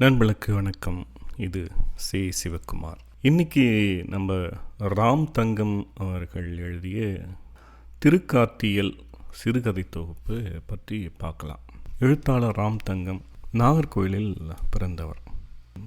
நண்பர்களுக்கு வணக்கம். இது சி சிவகுமார். இன்னைக்கு நம்ம ராம் தங்கம் அவர்கள் எழுதிய திருக்கார்த்தியல் சிறுகதை தொகுப்பு பற்றி பார்க்கலாம். எழுத்தாளர் ராம் தங்கம் நாகர்கோயிலில் பிறந்தவர்.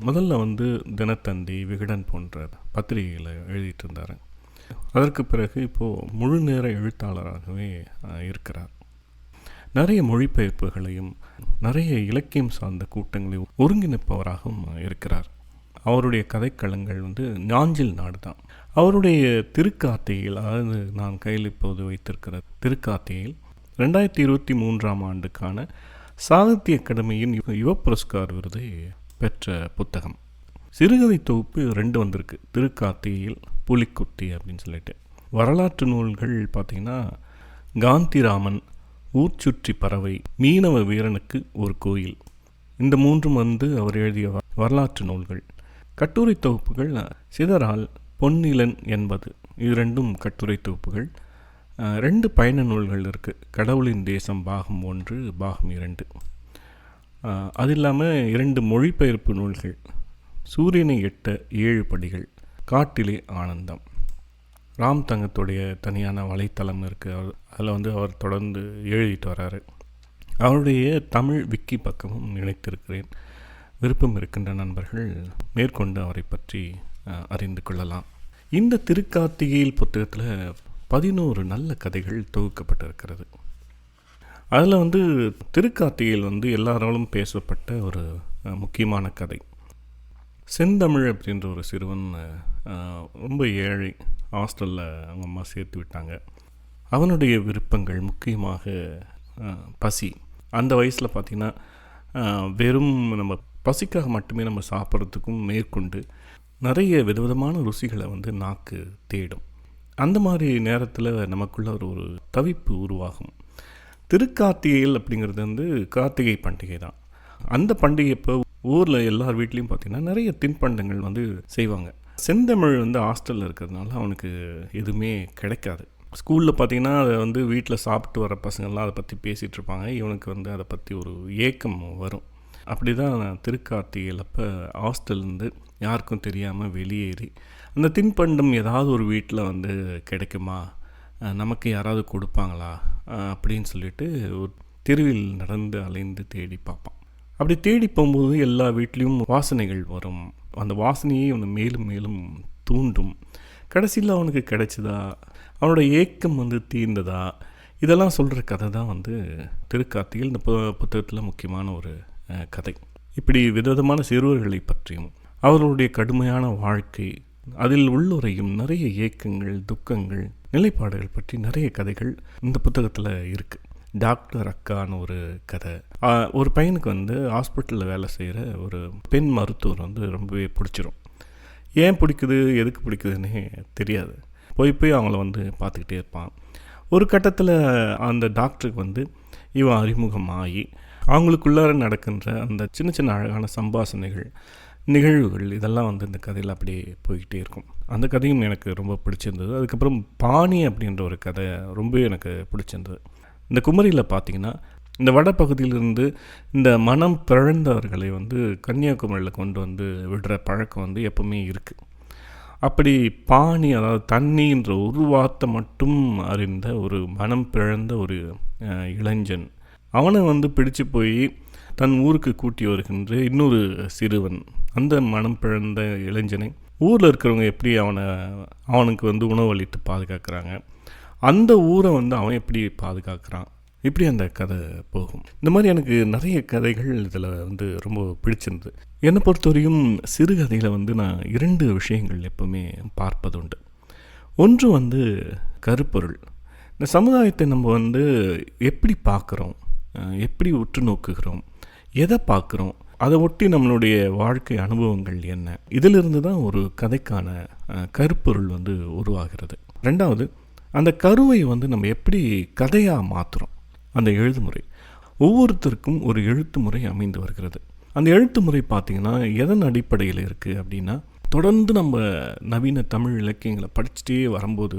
முதல்ல வந்து தினத்தந்தி விகடன் போன்ற பத்திரிகைகளை எழுதிட்டு இருந்தார். அதற்கு பிறகு இப்போது முழு நேர எழுத்தாளராகவே இருக்கிறார். நிறைய மொழிபெயர்ப்புகளையும் நிறைய இலக்கியம் சார்ந்த கூட்டங்களையும் ஒருங்கிணைப்பவராகவும் இருக்கிறார். அவருடைய கதைக்களங்கள் வந்து ஞாஞ்சில் நாடு தான். அவருடைய திருக்கார்த்திகையில் அதாவது நான் கையில் இப்போது வைத்திருக்கிற திருக்கார்த்திகையில் ரெண்டாயிரத்தி இருபத்தி மூன்றாம் ஆண்டுக்கான சாகித்ய அகாடமியின் யுவ யுவ புரஸ்கார் விருதை பெற்ற புத்தகம். சிறுகதை தொகுப்பு ரெண்டு வந்திருக்கு. திருக்கார்த்திகையில் புலிக்குட்டி அப்படின்னு சொல்லிட்டு. வரலாற்று நூல்கள் பார்த்திங்கன்னா காந்திராமன் ஊர் சுற்றி பறவை மீனவ வீரனுக்கு ஒரு கோயில். இந்த மூன்றும் வந்து அவர் எழுதிய வரலாற்று நூல்கள். கட்டுரை தொகுப்புகள் சிதறால் பொன்னிலன் என்பது. இது ரெண்டும் கட்டுரை தொகுப்புகள். ரெண்டு பயண நூல்கள் இருக்குது கடவுளின் தேசம் பாகம் ஒன்று பாகம் இரண்டு. அது இல்லாமல் இரண்டு மொழிபெயர்ப்பு நூல்கள். சூரியனை எட்ட ஏழு படிகள். காட்டிலே ஆனந்தம். ராம் தங்கத்துடைய தனியான வலைத்தளம் இருக்குது அதில் வந்து அவர் தொடர்ந்து எழுதிட்டு வராரு. அவருடைய தமிழ் விக்கி பக்கமும் நினைத்திருக்கிறேன். விருப்பம் இருக்கின்ற நண்பர்கள் மேற்கொண்டு அவரை பற்றி அறிந்து கொள்ளலாம். இந்த திருக்கார்த்திகையில் புத்தகத்தில் பதினோரு நல்ல கதைகள் தொகுக்கப்பட்டிருக்கிறது. அதில் வந்து திருக்கார்த்திகையில் வந்து எல்லாராலும் பேசப்பட்ட ஒரு முக்கியமான கதை. செந்தமிழ் அப்படின்ற ஒரு சிறுவன் ரொம்ப ஏழை ஹாஸ்டலில் அவங்க அம்மா சேர்த்து விட்டாங்க. அவனுடைய விருப்பங்கள் முக்கியமாக பசி. அந்த வயசில் பார்த்திங்கன்னா வெறும் நம்ம பசிக்காக மட்டுமே நம்ம சாப்பிட்றதுக்கும் மேற்கொண்டு நிறைய விதவிதமான ருசிகளை வந்து நாக்கு தேடும். அந்த மாதிரி நேரத்தில் நமக்குள்ள ஒரு ஒரு தவிப்பு உருவாகும். திருக்கார்த்திகையில் அப்படிங்கிறது வந்து கார்த்திகை பண்டிகை தான். அந்த பண்டிகை இப்போ ஊரில் எல்லார் வீட்லேயும் பார்த்தீங்கன்னா நிறைய தின்பண்டங்கள் வந்து செய்வாங்க. செந்தமிழ் வந்து ஹாஸ்டலில் இருக்கிறதுனால அவனுக்கு எதுவுமே கிடைக்காது. ஸ்கூலில் பார்த்தீங்கன்னா அதை வந்து வீட்டில் சாப்பிட்டு வர பசங்கள்லாம் அதை பற்றி பேசிகிட்டு இருப்பாங்க. இவனுக்கு வந்து அதை பற்றி ஒரு ஏக்கம் வரும். அப்படி தான் திருக்கார்த்திகையில் அப்போ ஹாஸ்டல்லேருந்து யாருக்கும் தெரியாமல் வெளியேறி அந்த தின்பண்டம் ஏதாவது ஒரு வீட்டில் வந்து கிடைக்குமா? நமக்கு யாராவது கொடுப்பாங்களா? அப்படின்னு சொல்லிட்டு ஒரு தெருவில் நடந்து அலைந்து தேடி பார்ப்பான். அப்படி தேடி போகும்போது எல்லா வீட்லேயும் வாசனைகள் வரும். அந்த வாசனையே அவனை மேலும் மேலும் தூண்டும். கடைசியில் அவனுக்கு கிடைச்சதா? அவனோட ஏக்கம் வந்து தீர்ந்ததா? இதெல்லாம் சொல்கிற கதை தான் வந்து திருக்கார்த்திகையில் இந்த பு- புத்தகத்தில் முக்கியமான ஒரு கதை. இப்படி விதவிதமான சிறுவர்களை பற்றியும் அவர்களுடைய கடுமையான வாழ்க்கை அதில் உள்ளுரையும் நிறைய ஏக்கங்கள் துக்கங்கள் நிலைப்பாடுகள் பற்றி நிறைய கதைகள் இந்த புத்தகத்தில் இருக்குது டாக்டர் அக்கான்னு ஒரு கதை. ஒரு பையனுக்கு வந்து ஹாஸ்பிட்டலில் வேலை செய்கிற ஒரு பெண் மருத்துவர் வந்து ரொம்பவே பிடிச்சிரும். ஏன் பிடிக்குது எதுக்கு பிடிக்குதுன்னே தெரியாது. போய் போய் அவங்கள வந்து பார்த்துக்கிட்டே இருப்பான். ஒரு கட்டத்தில் அந்த டாக்டருக்கு வந்து இவன் அறிமுகமாகி அவங்களுக்குள்ளார நடக்கின்ற அந்த சின்ன சின்ன அழகான சம்பாசனைகள் நிகழ்வுகள் இதெல்லாம் வந்து இந்த கதையில் அப்படியே போய்கிட்டே இருக்கும். அந்த கதையும் எனக்கு ரொம்ப பிடிச்சிருந்தது. அதுக்கப்புறம் பாணி அப்படின்ற ஒரு கதை ரொம்பவே எனக்கு பிடிச்சிருந்தது. இந்த குமரியில் பார்த்தீங்கன்னா இந்த வடபகுதியிலிருந்து இந்த மனம் பிறழ்ந்தவர்களை வந்து கன்னியாகுமரியில் கொண்டு வந்து விடுற பழக்கம் வந்து எப்பவுமே இருக்குது அப்படி பாணி அதாவது தண்ணின்ற ஒரு வார்த்தை மட்டும் அறிந்த ஒரு மனம் பிறந்த ஒரு இளைஞன். அவனை வந்து பிடிச்சு போய் தன் ஊருக்கு கூட்டி வருகின்ற இன்னொரு சிறுவன். அந்த மனம் பிறந்த இளைஞனை. ஊரில் இருக்கிறவங்க எப்படி அவனை அவனுக்கு வந்து உணவளித்து பாதுகாக்கிறாங்க? அந்த ஊரை வந்து அவன் எப்படி பாதுகாக்கிறான்? இப்படி அந்த கதை போகும். இந்த மாதிரி எனக்கு நிறைய கதைகள் இதில் வந்து ரொம்ப பிடிச்சிருந்தது. என்னை பொறுத்தவரையும் சிறுகதையில் வந்து நான் இரண்டு விஷயங்கள் எப்பவுமே பார்ப்பதுண்டு. ஒன்று வந்து கருப்பொருள். இந்த சமுதாயத்தை நம்ம வந்து எப்படி பார்க்குறோம்? எப்படி உற்று நோக்குகிறோம்? எதை பார்க்குறோம்? அதை ஒட்டி நம்மளுடைய வாழ்க்கை அனுபவங்கள் என்ன? இதிலிருந்து தான் ஒரு கதைக்கான கருப்பொருள் வந்து உருவாகிறது. ரெண்டாவது அந்த கருவை வந்து நம்ம எப்படி கதையாக மாற்றுறோம் அந்த எழுதுமுறை ஒவ்வொருத்தருக்கும் ஒரு எழுத்து முறை அமைந்து வருகிறது. அந்த எழுத்து முறை பார்த்திங்கன்னா எதன் அடிப்படையில் இருக்குது அப்படின்னா தொடர்ந்து நம்ம நவீன தமிழ் இலக்கியங்களை படிச்சுட்டே வரும்போது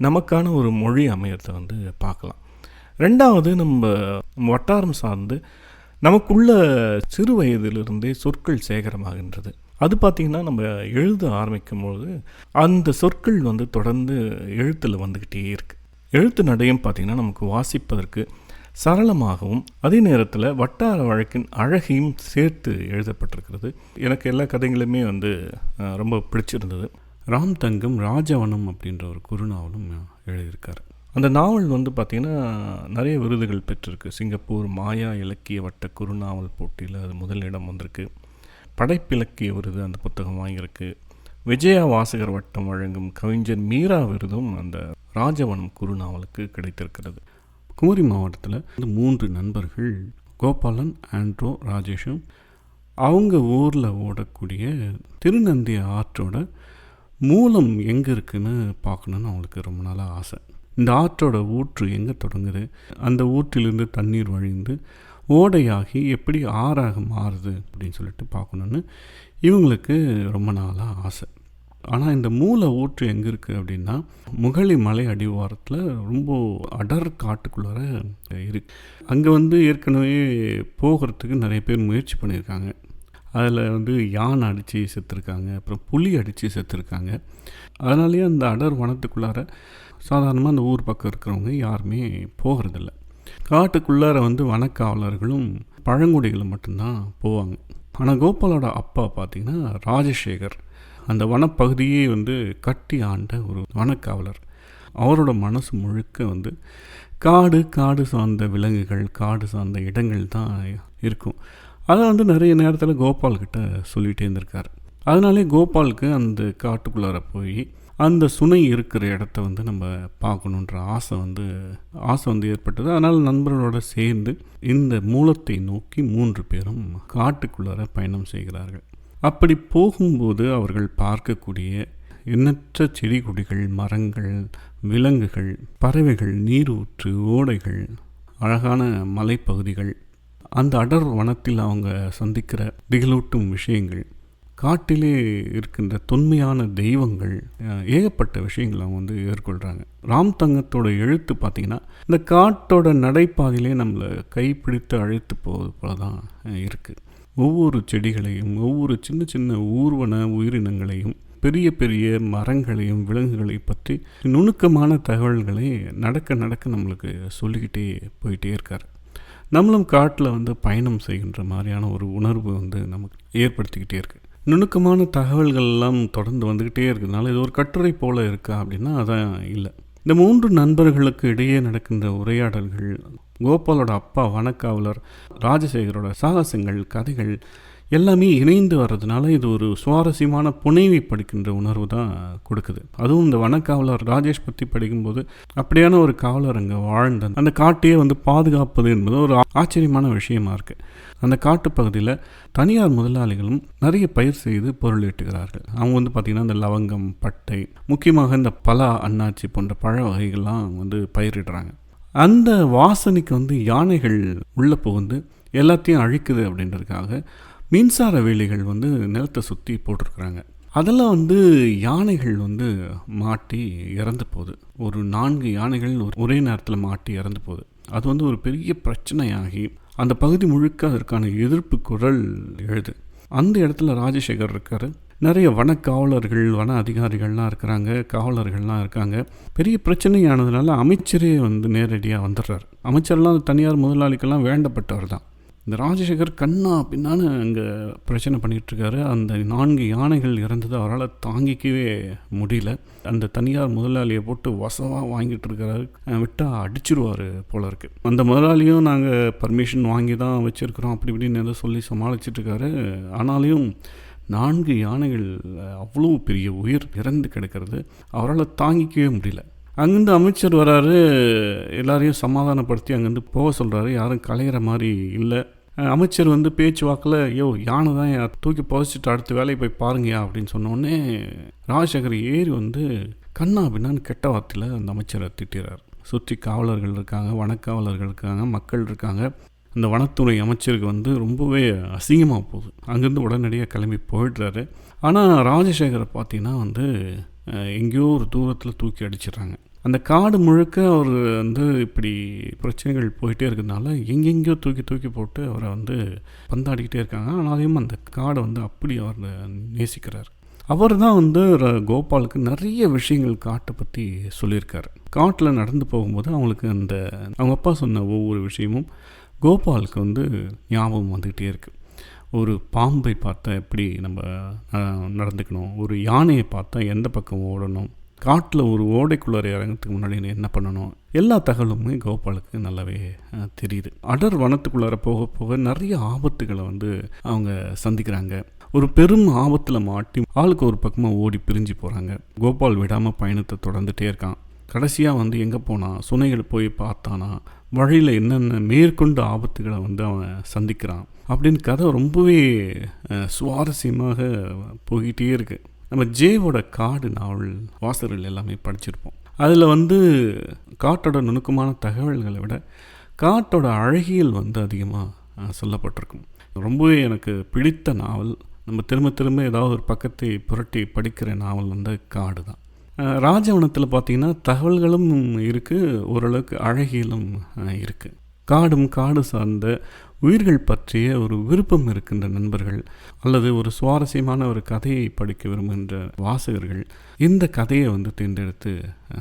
நமக்கான ஒரு மொழி அமையறதை வந்து பார்க்கலாம். ரெண்டாவது நம்ம வட்டாரம் சார்ந்து நமக்குள்ள சிறு வயதிலிருந்தே சொற்கள் சேகரமாகின்றது. அது பார்த்திங்கன்னா நம்ம எழுத ஆரம்பிக்கும்பொழுது அந்த சொற்கள் வந்து தொடர்ந்து எழுத்தில் வந்துக்கிட்டே இருக்குது எழுத்து நடையும் பார்த்திங்கன்னா நமக்கு வாசிப்பதற்கு சரளமாகவும் அதே நேரத்தில் வட்டார வழக்கின் அழகையும் சேர்த்து எழுதப்பட்டிருக்கிறது. எனக்கு எல்லா கதைகளுமே வந்து ரொம்ப பிடிச்சிருந்தது. ராம் தங்கம் ராஜவனம் அப்படின்ற ஒரு குறுநாவலும் எழுதியிருக்காரு. அந்த நாவல் வந்து பார்த்திங்கன்னா நிறைய விருதுகள் பெற்றிருக்கு. சிங்கப்பூர் மாயா இலக்கிய வட்ட குறுநாவல் போட்டியில் அது முதலிடம் வந்திருக்கு. படைப்பிலக்கிய விருது அந்த புத்தகம் வாங்கியிருக்கு. விஜயா வாசகர் வட்டம் வழங்கும் கவிஞர் மீரா விருதும் அந்த ராஜவனம் குறுநாவலுக்கு கிடைத்திருக்கிறது. குமரி மாவட்டத்தில் இந்த மூன்று நண்பர்கள் கோபாலன் ஆண்ட்ரோ ராஜேஷும் அவங்க ஊரில் ஓடக்கூடிய திருநந்தி ஆற்றோட மூலம் எங்கே இருக்குன்னு பார்க்கணுன்னு அவங்களுக்கு ரொம்ப நாளாக ஆசை. இந்த ஆற்றோட ஊற்று எங்கே தொடங்குது? அந்த ஊற்றிலிருந்து தண்ணீர் வழிந்து ஓடையாகி எப்படி ஆறாக மாறுது அப்படின்னு சொல்லிட்டு பார்க்கணுன்னு இவங்களுக்கு ரொம்ப நாளாக ஆசை. ஆனால் இந்த மூல ஊற்று எங்கே இருக்குது அப்படின்னா முகலி மலை அடிவாரத்தில் ரொம்ப அடர் காட்டுக்குள்ளார இருக்கு. அங்கே வந்து ஏற்கனவே போகிறதுக்கு நிறைய பேர் முயற்சி பண்ணியிருக்காங்க. அதில் வந்து யானை அடித்து செத்துருக்காங்க அப்புறம் புலி அடித்து செத்துருக்காங்க. அதனாலேயே அந்த அடர் வனத்துக்குள்ளார சாதாரணமாக அந்த ஊர் பக்கம் இருக்கிறவங்க யாருமே போகிறதில்ல. காட்டுக்குள்ளார வந்து வனக்காவலர்களும் பழங்குடிகளும் மட்டும்தான் போவாங்க. ஆனால் கோபாலோட அப்பா பார்த்திங்கன்னா ராஜசேகர். அந்த வனப்பகுதியே வந்து கட்டி ஆண்ட ஒரு வனக்காவலர். அவரோட மனசு முழுக்க வந்து காடு காடு சார்ந்த விலங்குகள் காடு சார்ந்த இடங்கள் தான் இருக்கும். அதை வந்து நிறைய நேரத்தில் கோபால்கிட்ட சொல்லிகிட்டே இருந்திருக்காரு. அதனாலே கோபாலுக்கு அந்த காட்டுக்குள்ளார போய் அந்த சுனை இருக்கிற இடத்த வந்து நம்ம பார்க்கணுன்ற ஆசை வந்து ஆசை வந்து ஏற்பட்டது. அதனால் நண்பர்களோட சேர்ந்து இந்த மூலத்தை நோக்கி மூன்று பேரும் காட்டுக்குள்ளார பயணம் செய்கிறார்கள். அப்படி போகும்போது அவர்கள் பார்க்கக்கூடிய எண்ணற்ற செடி கொடிகள் மரங்கள் விலங்குகள் பறவைகள் நீரூற்று ஓடைகள் அழகான மலைப்பகுதிகள் அந்த அடர் வனத்தில் அவங்க சந்திக்கிற திகிலூட்டும் விஷயங்கள் காட்டிலே இருக்கின்ற தொன்மையான தெய்வங்கள் ஏகப்பட்ட விஷயங்களை அவங்க வந்து எதிர்கொள்கிறாங்க ராம் தங்கத்தோட எழுத்து பார்த்திங்கன்னா இந்த காட்டோட நடைபாதையிலே நம்மளை கைப்பிடித்து அழைத்து போவது போல தான் இருக்குது ஒவ்வொரு செடிகளையும் ஒவ்வொரு சின்ன சின்ன ஊர்வன உயிரினங்களையும் பெரிய பெரிய மரங்களையும் விலங்குகளை பற்றி நுணுக்கமான தகவல்களை நடக்க நடக்க நம்மளுக்கு சொல்லிக்கிட்டே போயிட்டே இருக்கார். நம்மளும் காட்டில் வந்து பயணம் செய்கின்ற மாதிரியான ஒரு உணர்வு வந்து நமக்கு ஏற்படுத்திக்கிட்டே இருக்குது நுணுக்கமான தகவல்கள் எல்லாம் தொடர்ந்து வந்துக்கிட்டே இருக்கிறதுனால இது ஒரு கட்டுரை போல இருக்கா அப்படின்னா அதான் இல்லை. இந்த மூன்று நண்பர்களுக்கு இடையே நடக்கின்ற உரையாடல்கள் கோபாலோட அப்பா வனக்காவலர் ராஜசேகரோட சாகசங்கள் கதைகள் எல்லாமே இணைந்து வர்றதுனால இது ஒரு சுவாரஸ்யமான புனைவை படிக்கின்ற உணர்வு தான் கொடுக்குது. அதுவும் இந்த வனக்காவலர் ராஜேஷ் பற்றி படிக்கும்போது அப்படியான ஒரு காவலர் அங்கே வாழ்ந்த அந்த காட்டையே வந்து பாதுகாப்பது என்பது ஒரு ஆச்சரியமான விஷயமா இருக்குது அந்த காட்டு பகுதியில் தனியார் முதலாளிகளும் நிறைய பயிர் செய்து பொருள் ஈட்டுகிறார்கள். அவங்க வந்து பார்த்திங்கன்னா இந்த லவங்கம் பட்டை முக்கியமாக இந்த பலா அன்னாச்சி போன்ற பழ வகைகள்லாம் வந்து பயிரிடுறாங்க. அந்த வாசனைக்கு வந்து யானைகள் உள்ளே புகுந்து எல்லாத்தையும் அழிக்குது அப்படின்றதுக்காக மின்சார வேலிகள் வந்து நிலத்தை சுற்றி போட்டிருக்கிறாங்க. அதெல்லாம் வந்து யானைகள் வந்து மாட்டி இறந்து போகுது. ஒரு நான்கு யானைகள் ஒரு- ஒரே நேரத்தில் மாட்டி இறந்து போகுது. அது வந்து ஒரு பெரிய பிரச்சனையாகி அந்த பகுதி முழுக்க அதற்கான எதிர்ப்பு குரல் எழுது. அந்த இடத்துல ராஜசேகர் இருக்காரு. நிறைய வன காவலர்கள் வன அதிகாரிகள்லாம் இருக்கிறாங்க காவலர்கள்லாம் இருக்காங்க. பெரிய பிரச்சனையானதுனால அமைச்சரே வந்து நேரடியாக வந்துடுறாரு. அமைச்சர்லாம் தனியார் முதலாளிக்கெல்லாம் வேண்டப்பட்டவர் தான் இந்த ராஜசேகர் கண்ணா பின்னான்னு அங்கே பிரச்சனை பண்ணிகிட்ருக்காரு அந்த நான்கு யானைகள் இறந்தது அவரால் தாங்கிக்கவே முடியல. அந்த தனியார் முதலாளியை போட்டு வசவாக வாங்கிட்டு இருக்கிறாரு விட்டால் அடிச்சிருவார் போல இருக்கு. அந்த முதலாளியும் நாங்கள் பர்மிஷன் வாங்கி தான் வச்சுருக்கிறோம். அப்படி இப்படின்னு ஏதோ சொல்லி சமாளிச்சிட்ருக்காரு ஆனாலையும் நான்கு யானைகள் அவ்வளோ பெரிய உயிர் இறந்து கிடக்கிறது. அவரால் தாங்கிக்கவே முடியல. அங்கேருந்து அமைச்சர் வராரு. எல்லாரையும் சமாதானப்படுத்தி அங்கேருந்து போக சொல்கிறாரு யாரும் கலையிற மாதிரி இல்லை. அமைச்சர் வந்து பேச்சுவாக்கில் யோ யானை தான் தூக்கி புதைச்சிட்டு அடுத்த வேலையை போய் பாருங்கயா அப்படின்னு சொன்னோடனே ராஜசேகர் ஏறி வந்து கண்ணா பின்னான்னு கெட்ட வார்த்தையில் அந்த அமைச்சரை திட்டுறார். சுற்றி காவலர்கள் இருக்காங்க வனக்காவலர்கள் இருக்காங்க மக்கள் இருக்காங்க. அந்த வனத்துறை அமைச்சருக்கு வந்து ரொம்பவே அசிங்கமாக போகுது. அங்கேருந்து உடனடியாக கிளம்பி போயிடுறாரு. ஆனால் ராஜசேகரை பார்த்தீங்கன்னா வந்து எங்கேயோ ஒரு தூரத்தில் தூக்கி அடிச்சிடுறாங்க. அந்த காடு முழுக்க அவர் வந்து இப்படி பிரச்சனைகள் போயிட்டே இருக்கிறதுனால எங்கெங்கேயோ தூக்கி தூக்கி போட்டு அவரை வந்து பந்தாடிக்கிட்டே இருக்காங்க. ஆனாலையும் அந்த காடை வந்து அப்படி அவர் நேசிக்கிறார். அவர் தான் வந்து கோபாலுக்கு நிறைய விஷயங்கள் காட்டை பற்றி சொல்லியிருக்காரு. காட்டில் நடந்து போகும்போது அவங்களுக்கு அந்த அவங்க அப்பா சொன்ன ஒவ்வொரு விஷயமும் கோபாலுக்கு வந்து ஞாபகம் வந்துக்கிட்டே இருக்குது ஒரு பாம்பை பார்த்தா எப்படி நம்ம நடந்துக்கணும்? ஒரு யானையை பார்த்தா எந்த பக்கம் ஓடணும்? காட்டில் ஒரு ஓடைக்குள்ளார இறங்கிறதுக்கு முன்னாடி என்ன பண்ணணும்? எல்லா தகவலுமே கோபாலுக்கு நல்லாவே தெரியுது. அடர் வனத்துக்குள்ளார போக போக நிறைய ஆபத்துகளை வந்து அவங்க சந்திக்கிறாங்க. ஒரு பெரும் ஆபத்தில் மாட்டி ஆளுக்கு ஒரு பக்கமாக ஓடி பிரிஞ்சு போகிறாங்க கோபால் விடாமல் பயணத்தை தொடர்ந்துகிட்டே இருக்கான். கடைசியாக வந்து எங்கே போனான் சுனைகள் போய் பார்த்தானா வழியில் என்னென்ன மேற்கொண்டு ஆபத்துகளை வந்து அவன் சந்திக்கிறான் அப்படின்னு கதை ரொம்பவே சுவாரஸ்யமாக போய்கிட்டே இருக்குது நம்ம ஜேவோட காடு நாவல் வாசகர்கள் எல்லாமே படிச்சிருப்போம். அதில் வந்து காட்டோட நுணுக்கமான தகவல்களை விட காட்டோட அழகியல் வந்து அதிகமாக சொல்லப்பட்டிருக்கும். ரொம்பவே எனக்கு பிடித்த நாவல். நம்ம திரும்ப திரும்ப ஏதாவது ஒரு பக்கத்தை புரட்டி படிக்கிற நாவல் வந்து காடு தான். ராஜவனத்தில் பார்த்திங்கன்னா தகவல்களும் இருக்குது ஓரளவுக்கு அழகியலும் இருக்குது காடும் காடு சார்ந்த உயிர்கள் பற்றிய ஒரு விருப்பம் இருக்கின்ற நண்பர்கள் அல்லது ஒரு சுவாரஸ்யமான ஒரு கதையை படிக்க விரும்புகின்ற வாசகர்கள் இந்த கதையை வந்து தேர்ந்தெடுத்து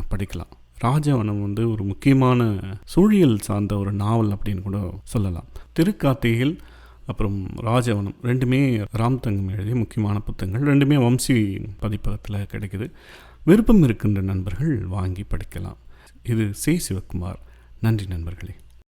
படிக்கலாம். ராஜவனம் வந்து ஒரு முக்கியமான சூழியல் சார்ந்த ஒரு நாவல் அப்படின்னு கூட சொல்லலாம். திருக்கார்த்திகையில் அப்புறம் ராஜவனம் ரெண்டுமே ராம் தங்கம் எழுதிய முக்கியமான புத்தகங்கள் ரெண்டுமே வம்சி பதிப்பகத்தில் கிடைக்குது. விருப்பம் இருக்கின்ற நண்பர்கள் வாங்கி படிக்கலாம். இது சி சிவகுமார். நன்றி நண்பர்களே.